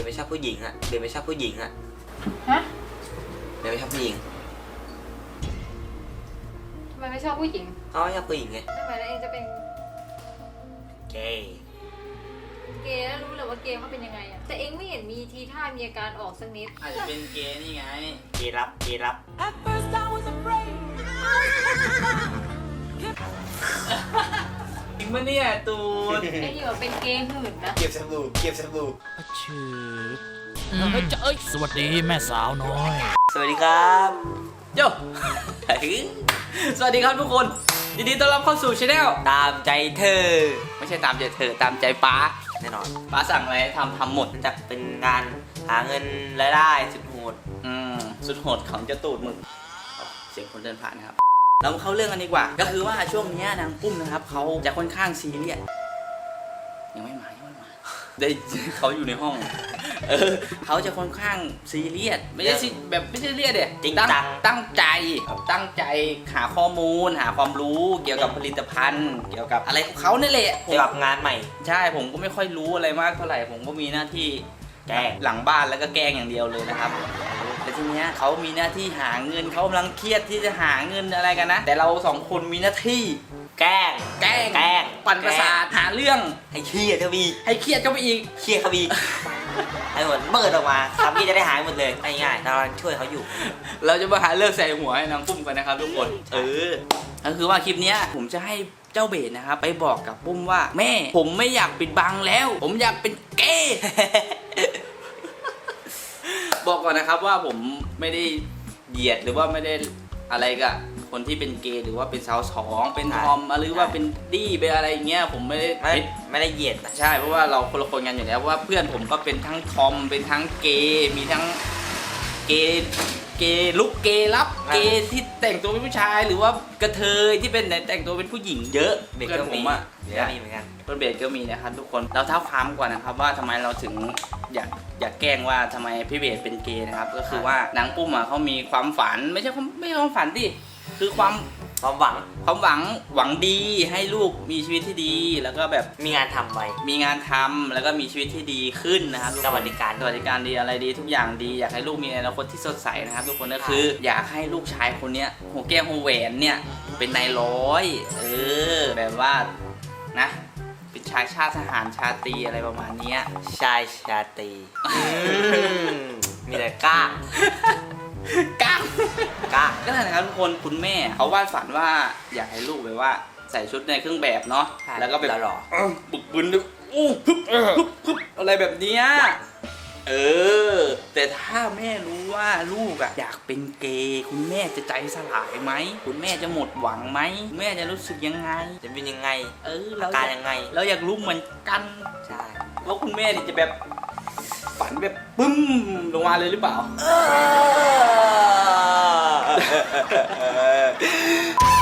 บนไม่ชอบผู้หญิงอะเบนไม่ชอบผู้หญิงอะฮะเบนไม่ชอบผู้หญิงทำไมไม่ชอบผู้หญิงเขาไม่ชอบผู้หญิงไงทำไมแล้วเองจะเป็นเกย์เกย์แล้วรู้เลยว่าเกย์เขาเป็นยังไงอะแต่เองไม่เห็นมีทีท่ามีอาการออกสักนิดอาจจะเป็นเกย์นี่ไง เกย์รับเกย์รับ At first I was afraid. จริงปะเนี่ยตูดไอ้นี่แบบเป็นเกย์หื่นนะเก็บสบู่เก็บสบู่ชืดเอ้ยเอ้ยสวัสดีแม่สาวน้อย สวัสดีครับโยสวัสดีครับทุกคนยินดีต้อนรับเข้าสู่ช anel ตามใจเธอ ไม่ใช่ตามใจเธอตามใจป้าแน่นอนป้าสั่งอะไรทำทำหมดมันจะเป็นการหาเงินรายได้สุดโหดอืมสุดโหดของเจ้าตูดมึงอ๋อเสียงคนเดินผ่านนะครับ เรามาเข้าเรื่องกันดีกว่า ก็คือว่าช่วงเนี้ยนางปุ้มนะครับเขาจะค่อนข้างซีเรียสยังไม่มายังไม่มาได้เขาอยู่ในห้อง เออเขาจะค่อนข้างซีเรียสไม่ใช่ซีแบบไม่ใช่ซีเรียสเด็จริงตั้งจังตั้งใจตั้งใจหาข้อมูล หาความรู้เกี่ยวกับผลิตภัณฑ์ เกี่ยวกับอะไรของเขานี่แหละผมเกี่ยวกับงานใหม่ ใช่ผมก็ไม่ค่อยรู้อะไรมากเท่าไหร่ผมก็มีหน้าที่แกล้งหลังบ้านแล้วก็แกล้งอย่างเดียวเลยนะครับ แต่ทีเนี้ยเขามีหน้าที่หาเงินเขากำลังเครียดที่จะหาเงินอะไรกันนะ แต่เราสองคนมีหน้าที่ แกล้งแกล้งแกล้งปั่นประสาทหาเรื่องให้เครียดเขาบีกให้เครียดก็ไปอีก เครียดเขาบีกให้หมดเบิดออกมาคำนี้จะได้หายหมดเลยง่ายๆเรากำลังช่วยเขาอยู่ เราจะมาหาเรื่องใส่หัวให้นางปุ้มกันนะครับทุกคนเออก็คือว่าคลิปเนี้ยผมจะให้เจ้าเบสนะครับไปบอกกับปุ้มว่า แม่ ผมไม่อยากปิดบังแล้ว ผมอยากเป็นเกย์บอ กก่อนนะครับว่าผมไม่ได้เหยียดหรือว่าไม่ได้อะไรกับคนที่เป็นเกย์หรือว่าเป็นสาวสองเป็นทอมหรือว่าเป็นดี้เป็นอะไรอย่างเงี้ยผมไม่ได้ไม่ไม่ได้เหยียดนะใช่เพราะว่าเราคนละคนกันอยู่แล้วเพราะว่าเพื่อนผมก็เป็นทั้งทอมเป็นทั้งเกย์มีทั้งเกย์ เกย์ลุกเกย์รับเกย์ที่แต่งตัวเป็นผู้ชายหรือว่ากระเทยที่เป็นแต่งตัวเป็นผู้หญิงเยอะเบรกเพื่อนก็ผมีมอะเดี๋ยวมีเหมือนกันเพื่อนเบสก็มีนะครับทุกคนเราเท้าความก่อนนะครับว่าทำไมเราถึงอยากอยากแกล้งว่าทำไมพี่เบสเป็นเกย์นะครับก็คือว่านางปุ้มอะเขามีความฝันไม่ใช่ความไม่ใช่ความฝันดิคือความ ความหวังความหวังหวังดีให้ลูกมีชีวิตที่ดี แล้วก็แบบมีงานทำไว้ มีงานทำแล้วก็มีชีวิตที่ดีขึ้นนะครับทุกคนสวัสดิการสวัสดิการดีอะไรดีทุกอย่างดี อยากให้ลูกมีอนาคตที่สดใสนะครับ ทุกคนก็คือ อยากให้ลูกชายคนเนี้ยหัวแก้วหัวแหวนเนี่ยเป็นนายร้อย เออ แบบว่านะ เป็นชายชาติทหารชาตรีอะไรประมาณเนี้ย ชายชาตรีอืมมีแต่กล้า ก้างกล้าก็นั่นแหละครับทุกคนคุณแม่เขาวาดฝันว่าอยากให้ลูกแบบว่า ใส่ชุดในเครื่องแบบเนาะแล้วก็แบบหล่อ เออบึกบึนด้วยอู้ฮึบฮึบฮึบอะไรแบบเนี้ยเออ แต่ถ้าแม่รู้ว่าลูกอะอยากเป็นเกย์คุณแม่จะใจสลายไหมคุณแม่จะหมดหวังไหมคุณแม่จะรู้สึกยังไง จะเป็นยังไงเอออาเราการอยากยังไง เราอยากรู้เหมือนกัน ใช่ ว่าคุณแม่นี่จะแบบ ฝันแบบปึ้มลงมาเลยหรือเปล่า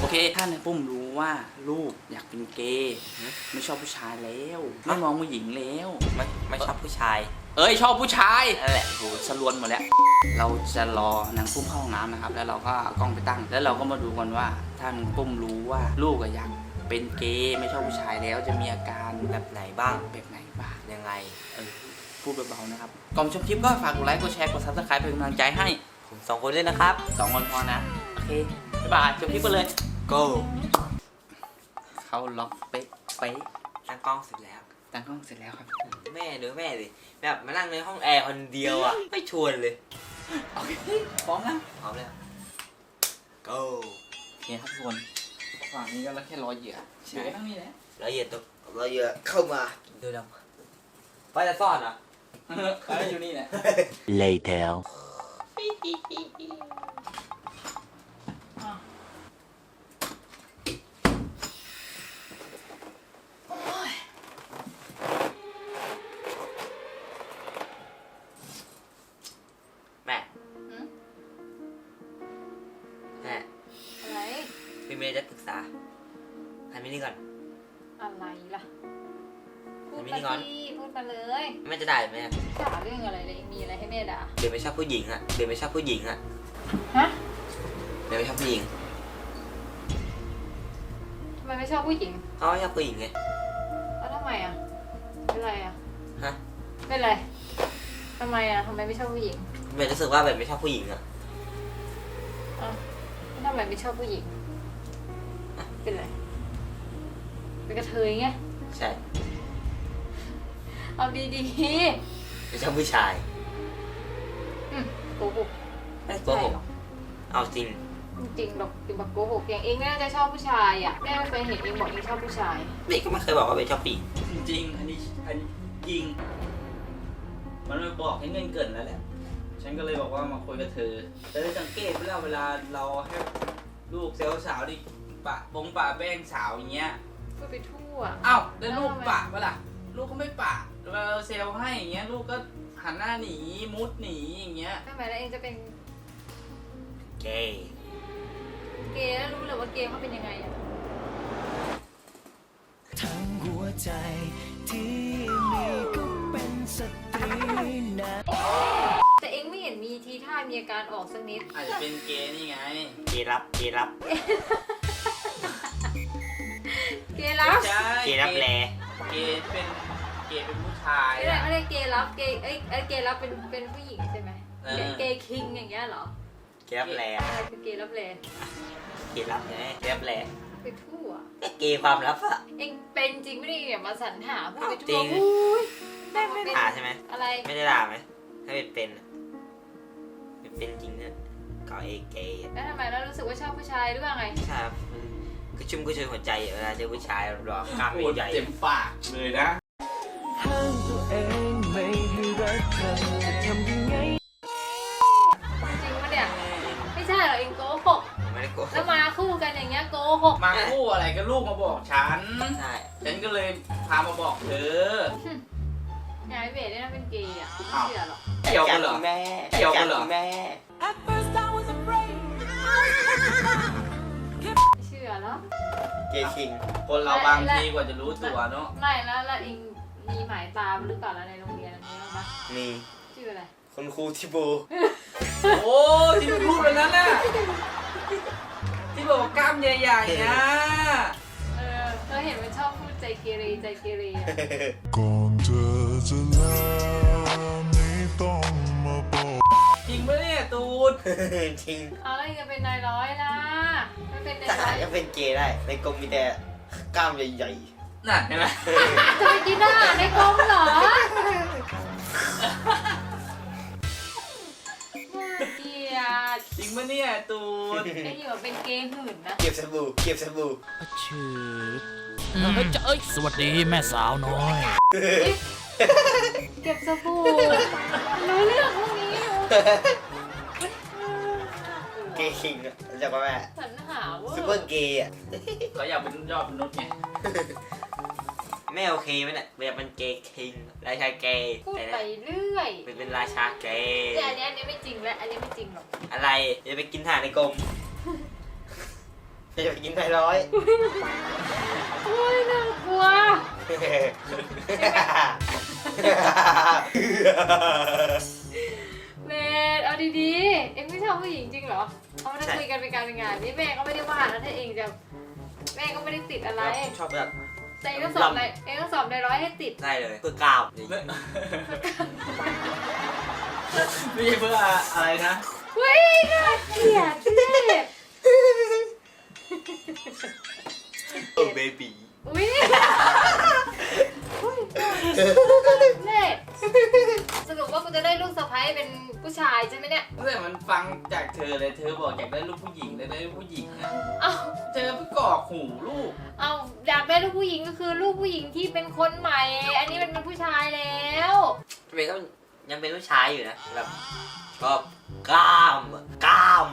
โอเค ถ้านายปุ้มรู้ว่าลูกอยากเป็นเกย์ไม่ชอบผู้ชายแล้ว ไม่มองผู้หญิงแล้ว ไม่ไม่ชอบผู้ชาย เอ้ยชอบผู้ชายนั่นแหละโหสลวนหมดแล้ว เราจะรอนางปุ้มเข้าห้องน้ำนะครับ แล้วเราก็เอากล้องไปตั้ง แล้วเราก็มาดูกันว่าถ้านางปุ้มรู้ว่าลูกอะอยากเป็นเกย์ไม่ชอบผู้ชายแล้วจะมีอาการแบบไหนบ้าง แบบไหนบ้างยังไง เออ พูดเบาๆนะครับก่อนชมคลิปก็ฝากกดไลค์ กดแชร์ กดซับสไครป์เป็นกำลังใจให้ผมสองคนด้วยนะครับสองคนพอนะ โอเค บ๊ายบาย ชมคลิปกันเลย go เขาล็อกเป๊ะเป๊ะตั้งกล้องเสร็จแล้ว ตั้งกล้องเสร็จแล้วครับ แม่ดูแม่ดิแบบมานั่งในห้องแอร์คนเดียวอะ ไม่ชวนเลยโอเคพร้อมนะพร้อมแล้ว go โอเคครับทุกคนฝั่งนี้ก็แล้วแค่รอเหยื่อใช่เหยื่อก็ต้องมีแหละแล้วเหยียดตัวแล้วเหยียดเข้ามาดูดำว่าจะซ่อนเหรอ เออแล้วอยู่นี่แหละ later แม่ หืม แม่ อะไร พี่เมย์จะปรึกษาทำมินี่ก่อน อะไรล่ะ พูดมิมานิงอนสิพูดมาเลย แม่จะได้ไหมด่าเรื่องอะไรเลยมีอะไรให้แม่ด่าเบนไม่ชอบผู้หญิงอะเบนไม่ชอบผู้หญิงอะฮะเบนไม่ชอบผู้หญิงทำไมไม่ชอบผู้หญิงเขาไม่ชอบผู้หญิงไงแล้วทำไมอะเป็นไรอะฮะเป็นไรทำไมอะทำไมไม่ชอบผู้หญิงเบนรู้สึกว่าเบนไม่ชอบผู้หญิงอะอะแล้วทำไมไม่ชอบผู้หญิงอะเป็นไรเป็นกระเทยไงใช่ เอาดี ไม่ชอบผู้ชายๆอืมโกหกไม่โกหกใช่หรอเอาจริง จริงๆหรอกจริงแบบโกหกอย่างเองน่าจะชอบผู้ชายอะแม่ไม่เคยเห็นเองบอกเองชอบผู้ชายเบนก็ไม่เคยบอกว่าเบนชอบผู้หญิงจริงๆอันนี้อันนี้จริง มันมาบอกให้เงินเกินแล้วแหละ ฉันก็เลยบอกว่ามาคุยกับเธอจะได้สังเกตเวลาเวลาเราให้ลูกเซลล์สาวดิปะบงปะแป้งสาวอย่างเงี้ยพูดไปทั่วอ้าวแล้วลูกปะเปะล่ะลูกก็ไม่ปะ เวลาเราเซลล์ให้อย่างเงี้ยลูกก็หันหน้าหนีมุดหนีอย่างเงี้ยทำไมแล้วเองจะเป็นเกย์เกย์แล้วรู้เลยว่าเกย์เขาเป็นยังไงอะทั้งหัวใจที่มีก็เป็นสตรีนะแต่เองไม่เห็นมีทีท่ามีอาการออกสักนิด อาจจะเป็นเกย์นี่ไงเกย์รับเกย์รับเกย์รับ ใช่เกย์รับแลเกย์เป็น เกย์เป็นผู้ชายไม่ได้อะ ไม่ได้เกย์รับเกย์เอ้ยเอ้ยเกย์รับเป็นเป็นผู้หญิงใช่ไหมเออ เกย์คิงอย่างเงี้ยเหรอเกย์รับแลอะไรคือเกย์รับแลเกย์รับไงเกย์รับแลไปทั่ว ก็เกย์ความลับอะ เองเป็นจริงไม่ได้อย่ามาสรรหาพูดไปจริทั่วง อุ้ยไม่ไม่ด่าใช่ไหมอะไรไม่ได้ด่าไหมถ้าเป็นเป็นอะเป็นเป็นจริงเนี่ยก็เอเกย์แล้วทำไมแล้วรู้สึกว่าชอบผู้ชายหรือว่าไง ใช่ครับมันกระชุ่มกระชวยหัวใจเวลาเจอผู้ชายรอกล้ามโอ้ใหญ่เจ็บปากเลยนะ มาคู่อะไรก็ลูกมาบอกฉัน ใช่ฉันก็เลยพามาบอกเธอ ยายเบสเนี่ยนะเป็นเกย์อะไม่อ้าวเชื่อหรอกเกี่ยวกันเหรอแม่เกี่ยวกันเหรอแม่ At first I was afraid. ไม่เชื่อแล้วเกย์คิงคนเราบางทีกว่าจะรู้ตัวเนาะไม่แล้วแล้วเองมีหมายตามหรือเปล่าแล้วในโรงเรียนอันนี้บ้างปะมีชื่ออะไรคุณครูทิโบ โอ้ที่ไปพูดแบบนั้นน่ะ ที่บอกว่ากล้ามใหญ่ๆนะเออเราเห็นมันชอบพูดใจเกเรใจเกเรอะก่อนเธอจะลาไม่ต้องมาบอกจริงปะเนี่ยตูดจริงเอาแล้วเองจะเป็นนายร้อยล่ะไม่เป็นนายทร้หาอรยก็เป็นเกย์ได้ ในกรมมีแต่กล้ามใหญ่น่ะเห็นไหมจะไปกินอาหารในกรมเหรอ จริงปะเนี่ยตูดไอ้นี่ว่าเป็นเกย์หื่นนะๆเก็บสบู่เก็บสบู่อะชืดเอ้ยจะเอ้ยสวัสดีแม่สาวน้อย เก็บสบู่รู้เรื่องพวกนี้อยู่เกย์คิงอะรู้จักปะแม่สรรหาเว่า ซูเปอร์เกย์อะเราอยากเป็นยอดมนุษย์ไงแม่โอเคไหมเนี่ยอยากเป็นเกย์คิงราชาเกย์พูดแต่ไปเนี่ยเรื่อยเป็นเป็นราชาเกย์แต่อันเนี้ยอันเนี้ยไม่จริงแล้วอันเนี้ยไม่จริงหรอก อะไรจะไปกินทหารในกรมจะไปกินไทยร้อย โอ้ยน่ากลัว เมดเอาดีๆ เอ็งไม่ชอบผู้หญิงจริงเหรอ เอามาใช่ คุยกันเป็นการเป็นงาน นี่แม่ก็ไม่ได้ว่านะถ้าเองจะ แม่ก็ไม่ได้ติดอะไรชอบแบบแต่เองก็สอบในเองก็สอบในร้อยให้ติด ได้เลยเพื่อกล้ามไม่ไม่ใช่เพื่ออะไรนะ เฮ้ยน่าเกลียดเจ็บโอ้เบบี้อุ้ยอุ้ยเน่สรุปว่ากูจะได้ลูกสะใภ้เป็นผู้ชายใช่ไหมเนี่ยแต่มันฟังจากเธอเลยเธอบอกอยากได้ลูกผู้หญิงเลยได้ลูกผู้หญิงนะเอ้าเธอไปกรอกหูลูกเอาอยากได้ลูกผู้หญิงก็คือลูกผู้หญิงที่เป็นคนใหม่ อันนี้มันเป็นผู้ชายแล้วเบย์ก็ ยังเป็นผู้ชายอยู่นะแบบชอบกล้ามอะกล้าม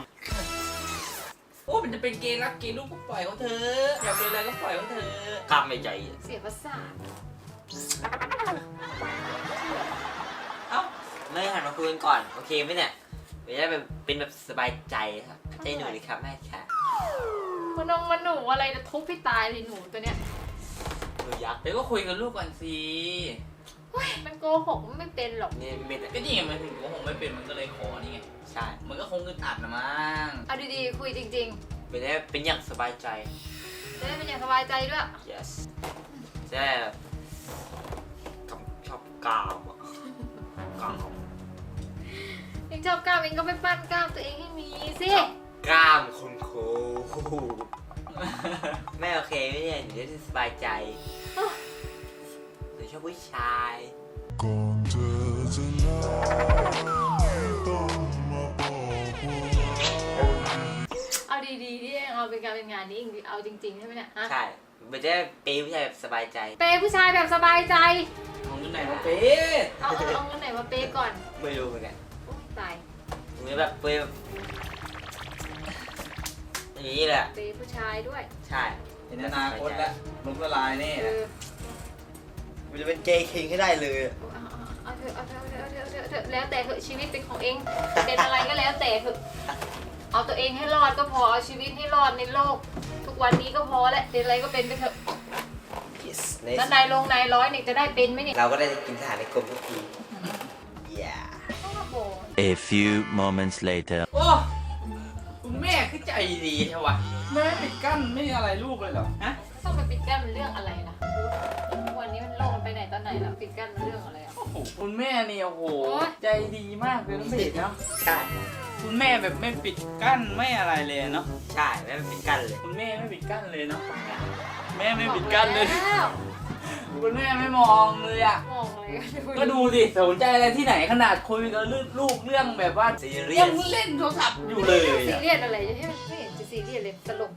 โอ้มันจะเป็นเกย์รักเกย์ลูกก็ปล่อยเขาเธอะอยากเป็นอะไรก็ปล่อยเขาเธอะกล้ามใหญ่ๆอะเสียประสาทเอ้าไม่หันมาคุยกันก่อน โอเคไหมเนี่ยไม่ได้แบบเป็นแบบสบายใจครับใจหนูเลยครับแม่ค่ะมันนองมันหนูอะไรจะทุบให้ตายเลยหนูตัวเนี้ยหนูยักษ์ เดี๋ยวก็คุยกับลูกก่อนสิ เฮ้ยมันโกหกมันไม่เป็นหรอกนี่เม็ดอะก็นี่ไงมันถึงก็คงไม่เป็นมันก็เลยขอนี่ไง ใช่มันก็คงอึดอัดนะมั้งเอาดีๆ คุยจริงเป็นได้เป็นอย่างสบายใจ ๆจะได้เป็นอย่างสบายใจด้วย yes จะได้แบบกับชอบกล้ามอะกล้ามงชอบกล้ามเองก็ไปปั้นกล้ามตัวเองให้มีสิ กล้ามคุณครูแม่โอเคไหมเนี่ยหนูจะได้สบายใจหนู ชอบผู้ชายก่อนเธอจะลาไม่ต้องมาบอกว่าเอาดีๆที่เองเอาเป็นการเป็นงานนี้เองเอาจริงๆใช่ไหมเนี่ยฮะใช่มันจะได้ปีผู้ชายแบบสบายใจเปย์ผู้ชายแบบสบายใจเอาเงินไหนมาเป๊เอาเอาเอาเงินไหนมาเปย์ก่อนไม่รู้เหมือนกันโอ้ยตายหนูแบบเปย์แบบอย่างนี้แหละเปย์ผู้ชายด้วย ใช่เห็นอนาคตแล้วล้มละลายแน่เออ มันจะเป็นเจคิงให้ได้เลยเอาเอาเอาเถอะเอาเถอะเอาเถอะเอาเถอะเอาเถอะแล้วแต่เถอะชีวิตเป็นของเองเป็นอะไรก็แล้วแต่เถอะเอาตัวเองให้รอดก็พอเอาชีวิตให้รอดในโลก ทุกวันนี้ก็พอแล้วเป็นอะไรก็เป็นไปเถอะ yes แล้วนายลงนายร้อยเนี่ยจะได้เป็นไหมเนี่ยเราก็ได้กินทหารในกรมทุกที yeah ต้องมาโบน A few moments later. โอ้คุณแม่คือใจดีใช่วะแม่ปิดกั้นไม่อะไรลูกเลยเหรอฮะต้องไปปิดกั้นมันเรื่องอะไรล่ะ ไปไหนตอนไหนแล้วปิดกั้นมันเรื่องอะไรอะ โอ้โหคุณแม่นี่โอ้โห โอ๊ย ใจดีมากเลยน้องเบสเนาะใช่คุณแม่แบบไม่ปิดกั้นไม่อะไรเลยเนาะใช่ไม่เป็นกันเลย คุณแม่ไม่ปิดกั้นเลยเนาะแม่ไม่ปิดกั้นเลยแล้ว คุณแม่ไม่มองเลยอะ มองอะไรกันก็ดูดิสนใจอะไรที่ไหนขนาดคุยกับลูกเรื่องแบบว่าซีเรียยัส งเล่นโทรศัพท์อยู่เลยซีอะเรียสอะไรจะให้มันไม่เห็นจะซีเรียสเลยตลก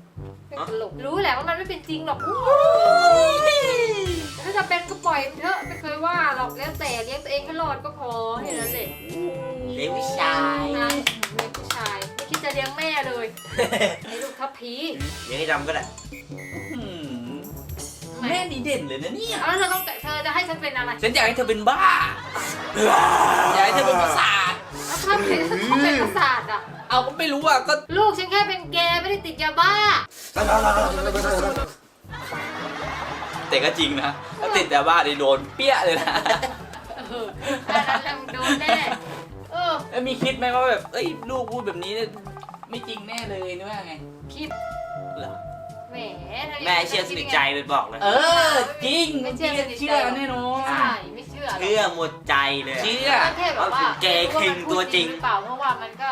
ไม่ตลกรู้แหละว่ามันไม่เป็นจริงหรอกถ้าจะเป็นก็ปล่อยมันเถอะไม่เคยว่าหรอกแล้วแต่เลี้ยงตัวเองให้รอดก็พอแค่นั้นแหละเลี้ยงผู้ชายนะเลี้ยงผู้ชายไม่คิดจะเลี้ยงแม่เลยไอ้ลูกทัพพีเลี้ยงให้ดำก็ได้อืม แม่ดีเด่นเลยนะเนี่ยแล้วเธอต้องเธอจะให้ฉันเป็นอะไรฉันอยากให้เธอเป็นบ้า อยากให้เธอเป็นประสาทแล้วถ้าเป็นเขาเป็นประสาทอะ เอาก็ไม่รู้อะก็ลูกฉันแค่เป็นแกไม่ได้ติดยาบ้า แต่ก็จริงนะถ้าติดแต่บ้านี่โดนเปี้ยเลยนะ เอออันนั้นแหละมึงโดนแน่เออแล้วมีคิดไหมว่าแบบ เอ้ย ลูกพูดแบบนี้เนี่ยไม่จริงแน่เลยนึกว่าไง คิดเหรอ แหมถ้าแม่เชื่อสนิทใจเป็นบอกเลย เออ จริงไม่เชื่อสนิทใจ เชื่อแน่นอน ใช่ไม่เชื่อหรอกเชื่อหมดใจเลยเชื่อ ก็แค่แบบว่าแกคิงตัวจริง หรือเปล่าเพราะว่ามันก็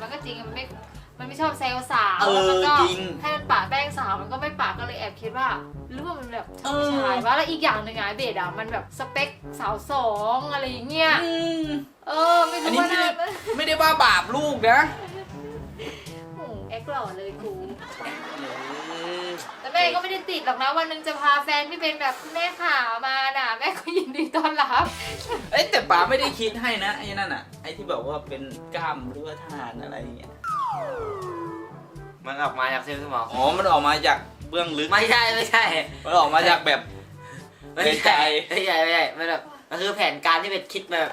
มันก็จริงมันไม่มันไม่ชอบแซวสาวเออแล้วมันก็จริง ให้มันปากแป้งสาวมันก็ไม่ปากก็เลยแอบคิดว่าหรือว่ามันแบบเออ ผู้ชายว่าแล้วอีกอย่างหนึ่งไงเบสอะมันแบบสเปคสาวสองอะไรอย่างเงี้ยอืมเออไม่อันรู้นี้ว่าไม่น่าได้ไม่ได้ว่าบาปลูกนะ โอ้โหแอคหล่อเลยกู แต่แม่ก็ไม่ได้ติดหรอกนะวันหนึงจะพาแฟนที่เป็นแบบแม่ขามาน่ะแม่ก็ยินดีต้อนรับ เอ้ยแต่ป๋าไม่ได้คิดให้นะไอ้นั่นอะไอ้ที่บอกว่าเป็นกล้ามหรือว่าทหารอะไรอย่างเงี้ยมันออกมาจากเส้นสมอง อ๋อมันออกมาจากเบื้องลึกไม่ใช่ไม่ใช่ มันออกมาจากแบบ ไม่ในใจใช่ไม่ใช่ไม่ใช่มันแบบมันคือแผนการที่เป็นคิดแบบ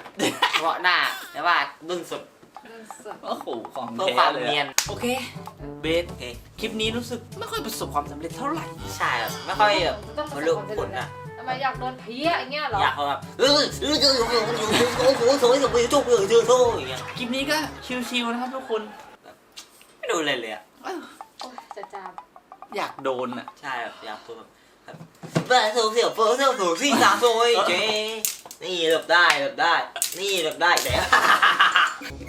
เฉพาะหน้าแต่ว่าเบื้องสุด โอ้โหของเพื่อแท้ความเลยเนียอะนโอเค เบสโอเค คลิปนี้รู้สึกไม่ค่อยประสบความสำเร็จเท่าไหร่ ใช่แบบไม่ค่อยแบบต้องปบรระรสลุบความสำผเร็ลจอะทำไมอยากโดนเพี้ยอย่างเงี้ยเหรอ อยากเขาแบบเออเออเออเออเออเออเออเออเออเออเอออย่างเงี้ยคลิปนี้ก็ชิวๆนะครับทุกคนไม่ดูเลยเลยอะโอ๊ยจะจามอยากโดนอะใช่แบบอยากพูดแบบแบบโซเสียวเฟอร์เสียวสูซี่สามโซยเจ นี่หลบได้หลบได้ นี่หลบได้เดี๋ยว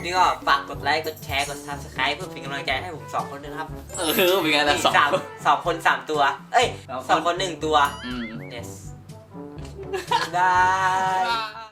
นี่ก็ฝากกดไลค์กดแชร์กดซับสไครป์เพื่อเป็นกำลังใจให้ผมสองคนด้วยนะครับเออเป็นไงล่ะนี่สองสามสองคนสามตัว เอ้ยสองคนสองคนหนึ่งตัว อืม yes ได้บ๊ายบาย